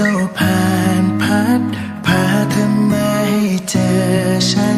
เจ้าผ่านพัดพาเธอมาให้เจอฉัน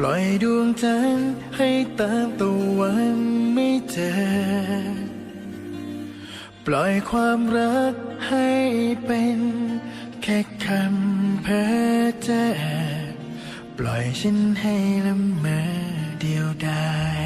ปล่อยดวงจันทร์ให้ตามตะวันไม่เจอ ปล่อยความรักให้เป็นแค่คำเพ้อเจ้อปล่อยฉันให้ละเมอเดียวดาย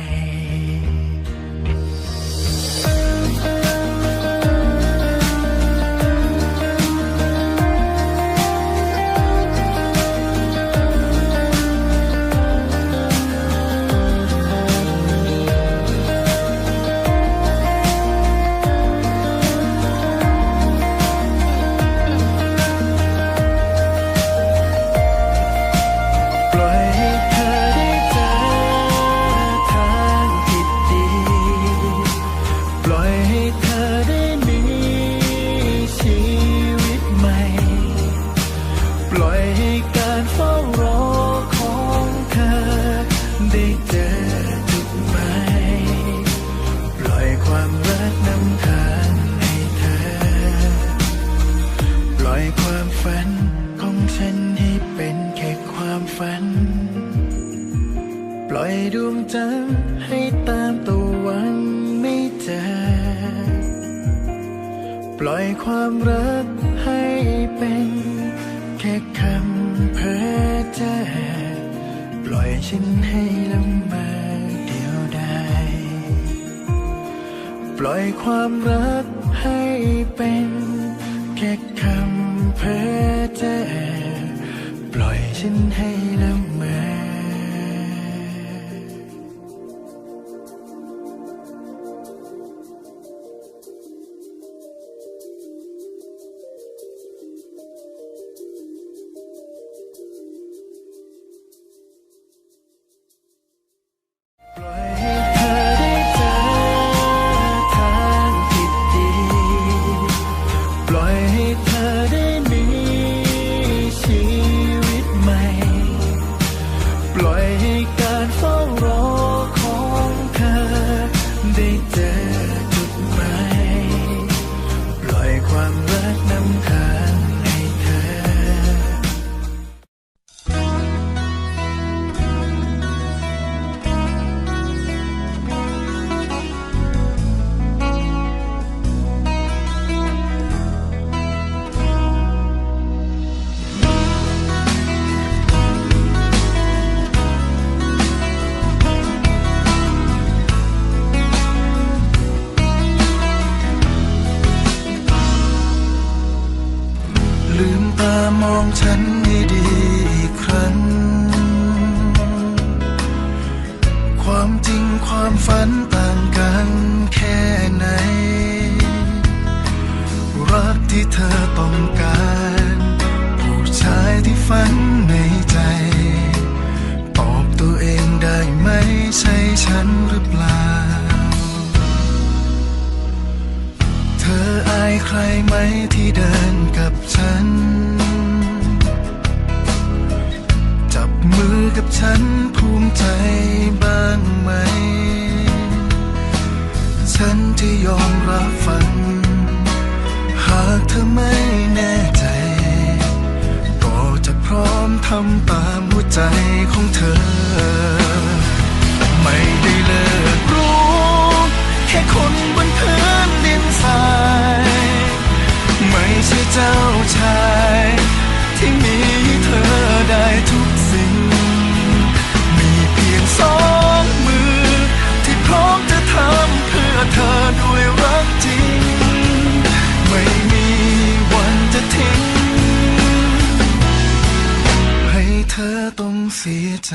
ความรักให้เป็นแค่คำเพ้อเจ้อปล่อยฉันให้ลำ ฉันภูมิใจบ้างไหม ฉันที่ยอมรับฝัน หากเธอไม่แน่ใจ ก็จะพร้อมทำตามหัวใจของเธอ ไม่ได้เลิกรู้ แค่คนบนพื้นดินสาย ไม่ใช่เจ้าชาย ที่มีเธอได้ทุก สองมือ ที่พร้อมจะทำเพื่อเธอด้วยรักจริง ไม่มีวันจะทิ้ง ให้เธอต้องเสียใจ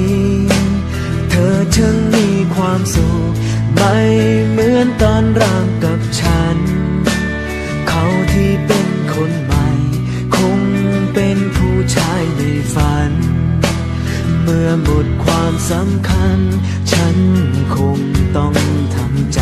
ธอช่างมีความสุขไม่เหมือนตอนรักกับฉัน เขาที่เป็นคนใหม่ คงเป็นผู้ชายในฝัน เมื่อหมดความสำคัญ ฉันคงต้องทำใจ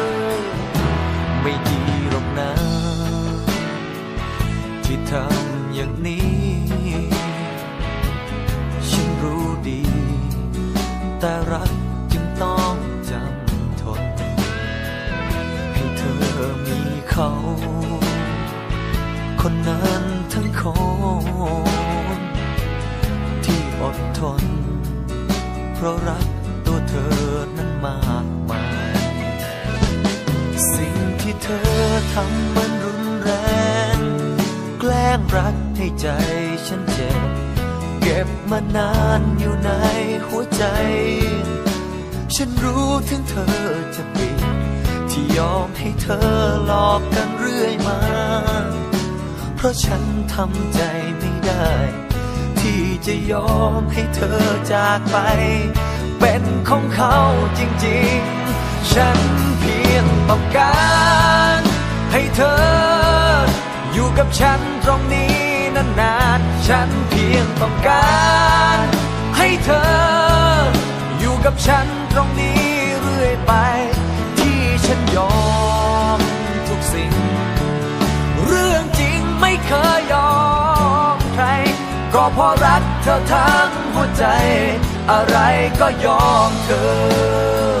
ทำอย่างนี้ ฉันรู้ดี แต่รักจึงต้องจำทน ให้เธอมีเขา คนนั้นทั้งคนที่อดทน เพราะรักตัวเธอนั้นมากมาย สิ่งที่เธอทำมันรุนแร งแกล้งรักให้ใจฉันเจ็บ เก็บมานานอยู่ในหัวใจ ฉันรู้ถึงเธอจะปิดที่ยอมให้เธอหลอกกันเรื่อยมา เพราะฉันทำใจไม่ได้ ที่จะยอมให้เธอจากไป เป็นของเขาจริงๆ ฉันเพียงต้องการ ให้เธออยู่กับฉัน ตรงนี้นานๆ ฉันเพียงต้องการ ให้เธอ อยู่กับฉันตรงนี้เรื่อยไป ที่ฉันยอมทุกสิ่ง เรื่องจริงไม่เคยยอมใคร ก็เพราะรักเธอทั้งหัวใจ อะไรก็ยอมเธอ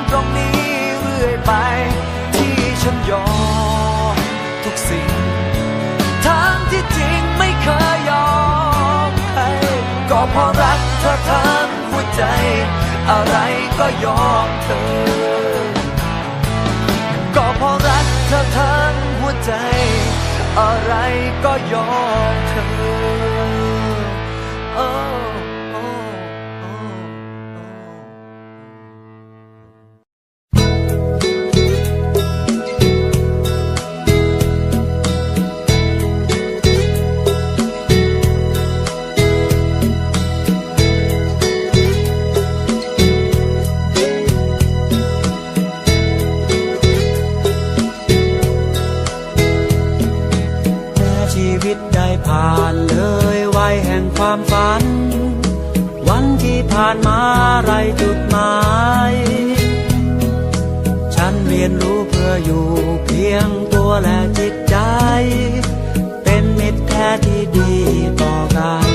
ฉันยอมทุกสิ่งทางที่จริงไม่เคยยอมใครก็เพราะรักเธอทั้งหัวใจ อะไรก็ยอมเธอ ก็เพราะรักเธอทั้งหัวใจ อะไรก็ยอมเธอโานเลยวัยแห่งความฝัน วันที่ผ่านมาไรจุดหมาย ฉันเรียนรู้เพื่ออยู่เพียงตัวและจิตใจ เป็นมิตรแท้ที่ดีต่อกัน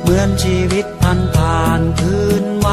เหมือนชีวิตพันผ่านคืน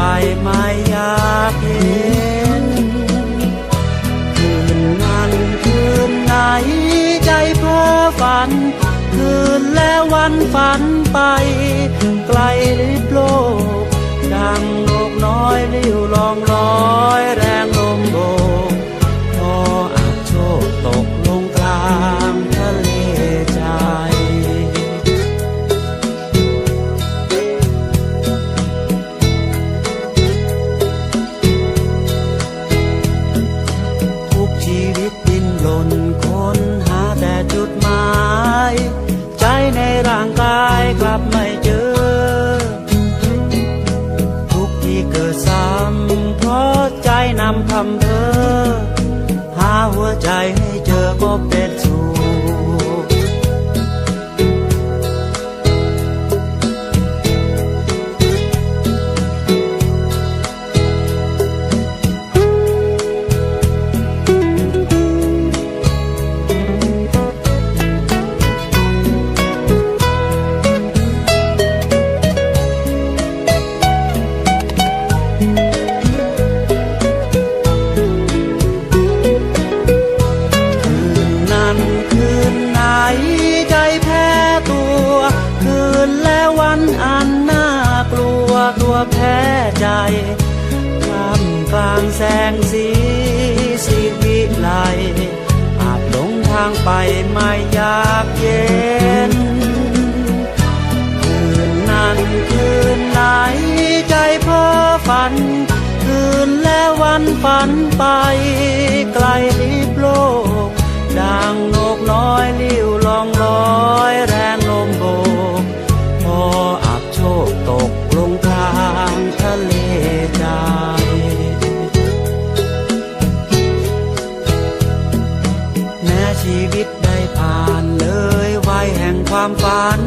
ไปไม่อยากเห็นคืนนั้นคืนไหนใจเพ้อฝัน คืนแล้ววันฝันไป ไกลลิบโลก ดังนกน้อยลิ้วลองลอยแรงลมโบ ใจ คืนและวันฝันไปไกลลิบโลกดังนกน้อยลิ้วลองลอยแรงลมโบกพออับโชคตกลงทางทะเลใจแม้ชีวิตได้ผ่านเลยวัยแห่งความฝัน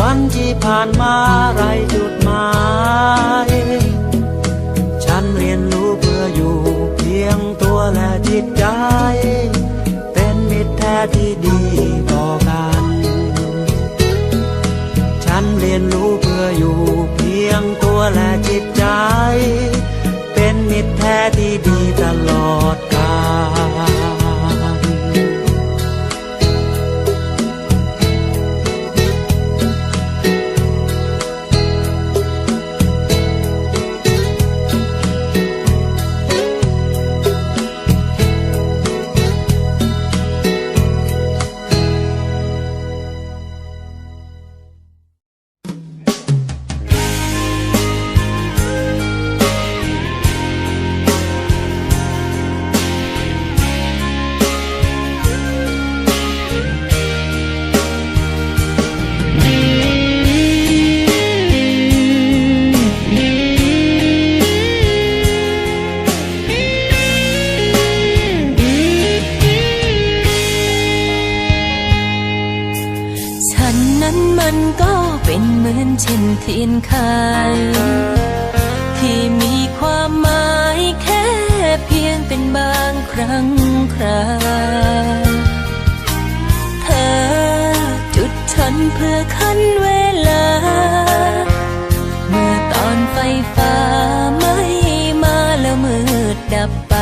วันที่ผ่านมาไรจุดหมาย เพียงเป็นบางครั้งคราเธอจุดฉันเพื่อคันเวลา เมื่อตอนไฟฟ้าไม่มาแล้วมืดดับไป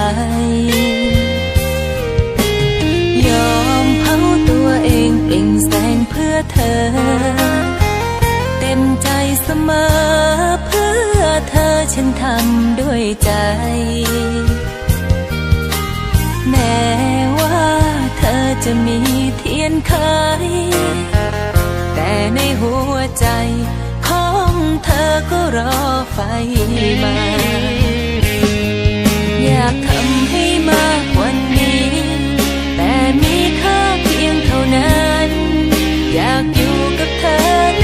ยอมเผาตัวเองเปล่งแสงเพื่อเธอ เต็มใจเสมอ เธอฉันทำด้วยใจ แม้ว่าเธอจะมีเทียนไขแต่ในหัวใจของเธอก็รอไฟมา อยากทำให้มากกว่านี้ แต่มีค่าเพียงเท่านั้น อยากอยู่กับเธอ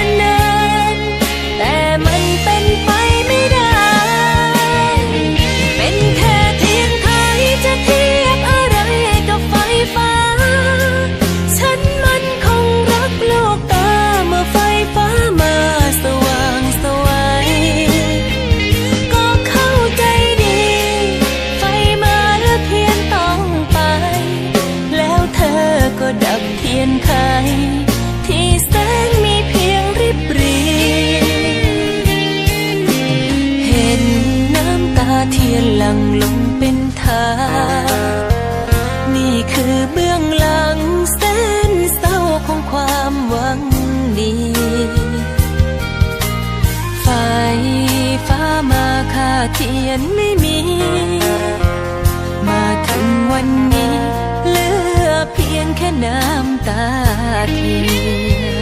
นั่งลงเป็นทางนี่คือเบื้องหลังแสนเศร้าของความหวังดีไฟฟ้ามาค่าเทียนไม่มี มาถึงวันนี้ เหลือเพียงแค่น้ำตาเทียน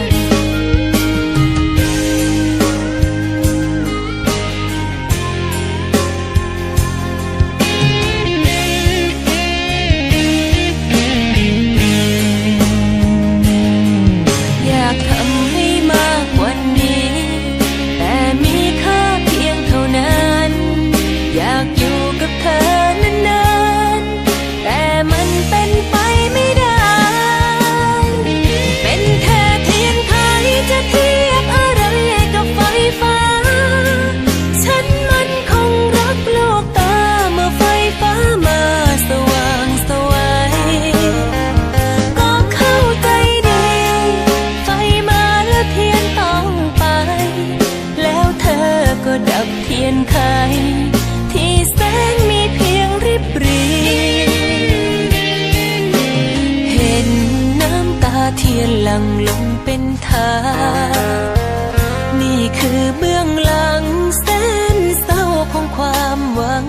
นี่คือเบื้องหลังแสนเศร้าของความหวัง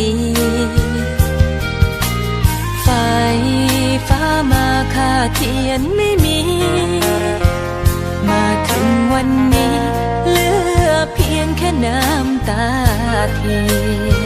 ดีไฟฟ้ามาค่าเทียนไม่มี มาถึงวันนี้ เหลือเพียงแค่น้ำตาเทียน